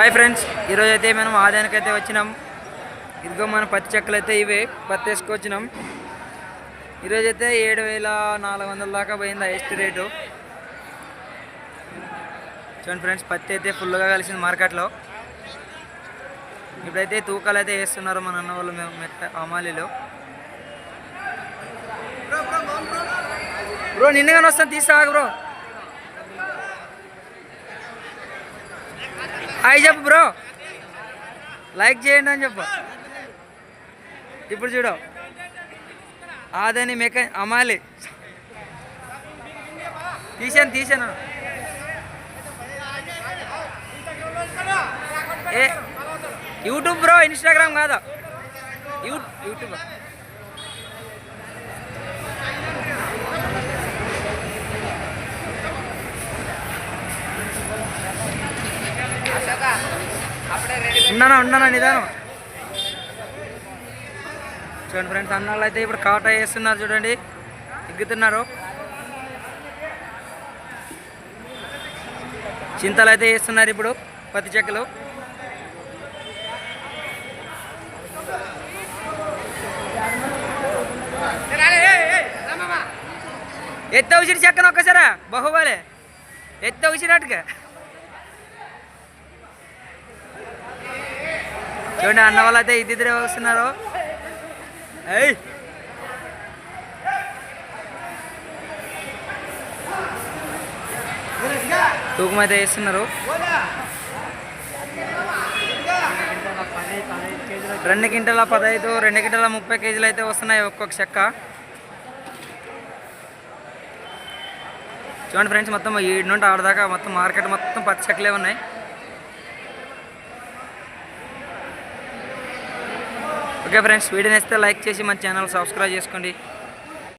Hi friends ఈరోజు అయితే మనం ఆదాయానికి అయితే వచ్చినాం. ఇదిగో మన పత్తి చెక్కలు అయితే ఇవే. పత్తి వేసుకొచ్చినాం. ఈరోజు అయితే ఏడు వేల నాలుగు వందల దాకా పోయింది హైయెస్ట్ రేటు. చూడండి ఫ్రెండ్స్ పత్తి అయితే ఫుల్గా కలిసింది మార్కెట్లో. ఇప్పుడైతే తూకాలు అయితే వేస్తున్నారు మన అన్న వాళ్ళు మేము మెట్ట అమాలీలో బ్రో నిన్నగానే వస్తాను తీసుకురా బ్రో. హాయ్ చెప్పు బ్రో. లైక్ చేయండి అని చెప్పు. ఇప్పుడు చూడు. ఆదని మెక అమాలి తీసాను తీసాను ఏ యూట్యూబ్ బ్రో ఇన్స్టాగ్రామ్ కాదా? యూ యూట్యూబ్. ఉన్నానా ఉన్నానా నిదానం? చూడండి ఫ్రెండ్స్ అన్నాళ్ళు అయితే ఇప్పుడు కాటా వేస్తున్నారు చూడండి. ఎగ్గుతున్నారు. చింతలు అయితే వేస్తున్నారు ఇప్పుడు పత్తి చెక్కలు. ఎత్త ఉసిరి చెక్కను ఒక్కసారా? బహుబాలే. ఎత్త ఉసిరట్టుగా చూడండి అన్న వాళ్ళు అయితే ఇద్దరే వస్తున్నారు. తూకం అయితే వేస్తున్నారు. రెండు గింటల పదహైదు రెండు గింటల ముప్పై కేజీలు అయితే వస్తున్నాయి ఒక్కొక్క చెక్క. చూడండి ఫ్రెండ్స్ మొత్తం ఏడు నుండి ఆడదాకా మొత్తం మార్కెట్ మొత్తం పచ్చ చెక్కలే ఉన్నాయి. ఓకే ఫ్రెండ్స్ వీడియో నేస్తే లైక్ చేసి మన ఛానల్ సబ్స్క్రైబ్ చేసుకోండి